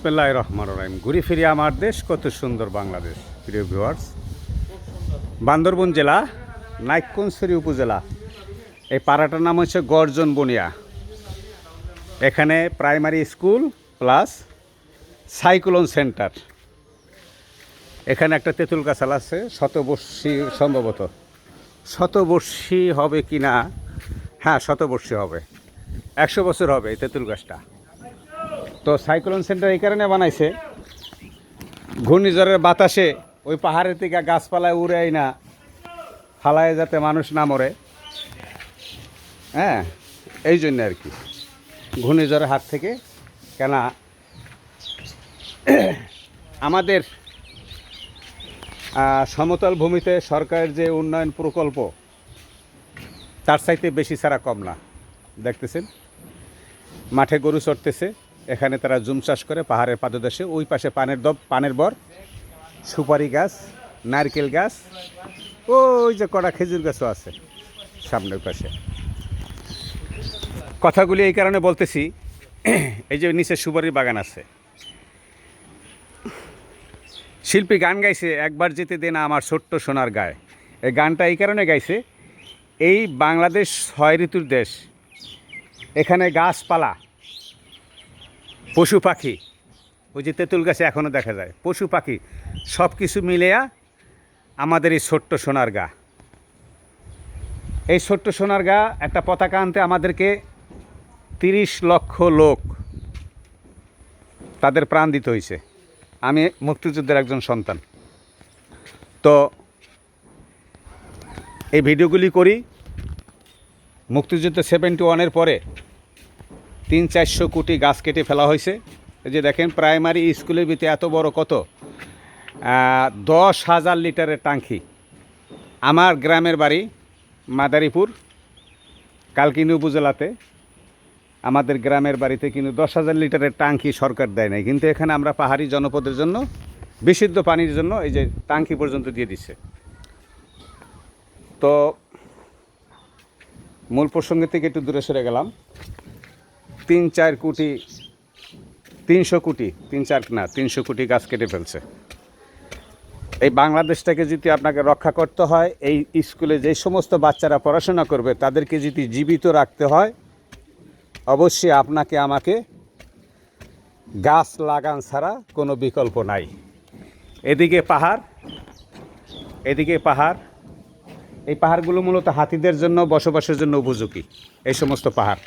বিসমিল্লাহ রহমান রহিম ঘুরে ফিরে আমার দেশ, কত সুন্দর বাংলাদেশ। প্রিয় ভিউয়ার্স, বান্দরবন জেলা নাইকনসরি উপজেলা। এই পাড়াটার নাম হচ্ছে গর্জন বনিয়া। এখানে primary school plus cyclone centre. এখানে একটা তেঁতুল গাছাল আছে, শতবর্ষী সম্ভবত। শতবর্ষী হবে কি না হ্যাঁ শতবর্ষী হবে। একশো বছর হবে তেঁতুল গাছটা। তো সাইক্লোন সেন্টার এই কারণে বানাইছে। ঘূর্ণিঝড়ের বাতাসে ওই পাহাড়ের থেকে গাছপালায় উড়ে না ফালায় যাতে মানুষ না মরে। হ্যাঁ এই জন্য আর কি। ঘূর্ণিঝড়ের হাত থেকে কেন আমাদের সমতল ভূমিতে সরকারের যে উন্নয়ন প্রকল্প, তার চাইতে বেশি ছাড়া কম না। দেখতেছেন? মাঠে গরু চড়তেছে। এখানে তারা জুম চাষ করে পাহাড়ের পাদদেশে। ওই পাশে পানের দব, পানের বর, সুপারি গাছ, নারকেল গাছ, ওই যে কড়া খেজুর গাছও আছে সামনের পাশে। কথাগুলি এই কারণে বলতেছি, এই যে নিচে সুপারির বাগান আছে। শিল্পী গান গাইছে, একবার যেতে দে না আমার ছোট্ট সোনার গায়ে। এই গানটা এই কারণে গাইছে, এই বাংলাদেশ ছয় ঋতুর দেশ। এখানে গাছপালা পশু পাখি, ওই যে তেঁতুল গাছে এখনও দেখা যায়, পশু পাখি সব কিছু মিলেয়া আমাদের এই ছোট্ট সোনার গা। এই ছোট্ট সোনার গা একটা পতাকা আনতে আমাদেরকে তিরিশ লক্ষ লোক তাদের প্রাণ দিতে হয়েছে আমি মুক্তিযুদ্ধের একজন সন্তান। তো এই ভিডিওগুলি করি। মুক্তিযুদ্ধ সেভেন্টি ওয়ানের পরে তিন চারশো কোটি গাছ কেটে ফেলা হয়েছে। এই যে দেখেন, প্রাইমারি স্কুলের ভিতরে এত বড় কত? দশ হাজার লিটারের টাঙ্কি। আমার গ্রামের বাড়ি মাদারীপুর, কালকিনি উপজেলাতে। আমাদের গ্রামের বাড়িতে কিন্তু দশ হাজার লিটারের টাঙ্কি সরকার দেয় নাই। কিন্তু এখানে আমরা পাহাড়ি জনপদের জন্য, বিশুদ্ধ পানির জন্য এই যে টাঙ্কি পর্যন্ত দিয়ে দিচ্ছে। তো মূল প্রসঙ্গের থেকে একটু দূরে সরে গেলাম। তিন চার কোটি, তিনশো কোটি, তিন চার না, তিনশো কোটি গাছ কেটে ফেলছে। এই বাংলাদেশটাকে যদি আপনাকে রক্ষা করতে হয়, এই স্কুলে যে সমস্ত বাচ্চারা পড়াশোনা করবে, তাদেরকে যদি জীবিত রাখতে হয়, অবশ্যই আপনাকে আমাকে গাছ লাগান ছাড়া কোনো বিকল্প নাই। এদিকে পাহাড় এদিকে পাহাড়। এই পাহাড়গুলো মূলত হাতিদের জন্য, বসবাসের জন্য উপযোগী, এই সমস্ত পাহাড়।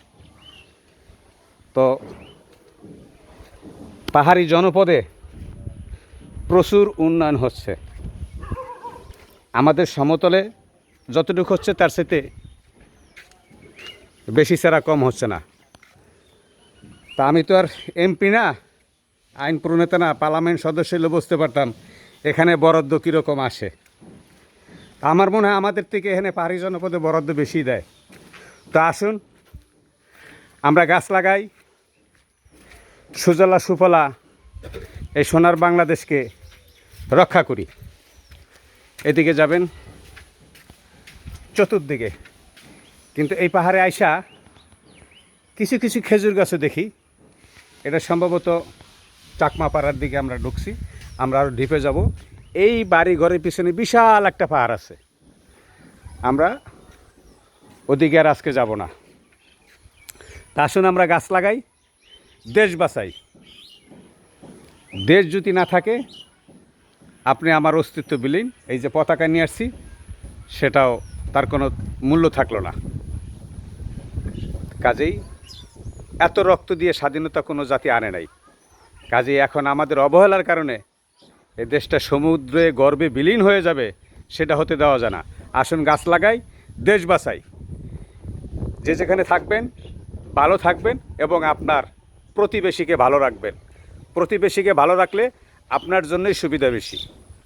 তো পাহাড়ি জনপদে প্রচুর উন্নয়ন হচ্ছে। আমাদের সমতলে যতটুকু হচ্ছে তার সাথে বেশি ছাড়া কম হচ্ছে না। তা আমি তো আর এমপি না, আইন প্রণেতা না, পার্লামেন্ট সদস্য হলে বুঝতে পারতাম এখানে বরাদ্দ কীরকম আসে। আমার মনে হয় আমাদের থেকে এখানে পাহাড়ি জনপদে বরাদ্দ বেশি দেয়। তো আসুন, আমরা গাছ লাগাই সুজলা সুফলা এই সোনার বাংলাদেশকে রক্ষা করি। এদিকে যাবেন চতুর্দিকে। কিন্তু এই পাহাড়ে আইসা কিছু কিছু খেজুর গাছও দেখি। এটা সম্ভবত চাকমাপাড়ার দিকে আমরা ঢুকছি, আমরা আরও ঢিপে যাব। এই বাড়ি ঘরের পিছনে বিশাল একটা পাহাড় আছে। আমরা ওদিকে আর আজকে যাব না। তা আসুন আমরা গাছ লাগাই। দেশ বাঁচাই। দেশ যদি না থাকে, আপনি আমার অস্তিত্ব বিলীন, এই যে পতাকা নিয়ে আসছি, সেটাও তার কোনো মূল্য থাকল না। কাজেই এত রক্ত দিয়ে স্বাধীনতা কোনো জাতি আনে নাই। কাজেই এখন আমাদের অবহেলার কারণে এই দেশটা সমুদ্রে গর্বে বিলীন হয়ে যাবে, সেটা হতে দেওয়া যায় না। আসুন গাছ লাগাই, দেশ বাঁচাই। যে যেখানে থাকবেন, ভালো থাকবেন এবং আপনার প্রতিবেশীকে ভালো রাখবেন। প্রতিবেশীকে ভালো রাখলে আপনার জন্যই সুবিধা বেশি।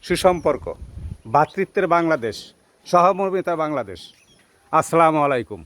সুসম্পর্ক, ভাতৃত্বের বাংলাদেশ, সহমর্মিতা বাংলাদেশ। আসসালামু আলাইকুম।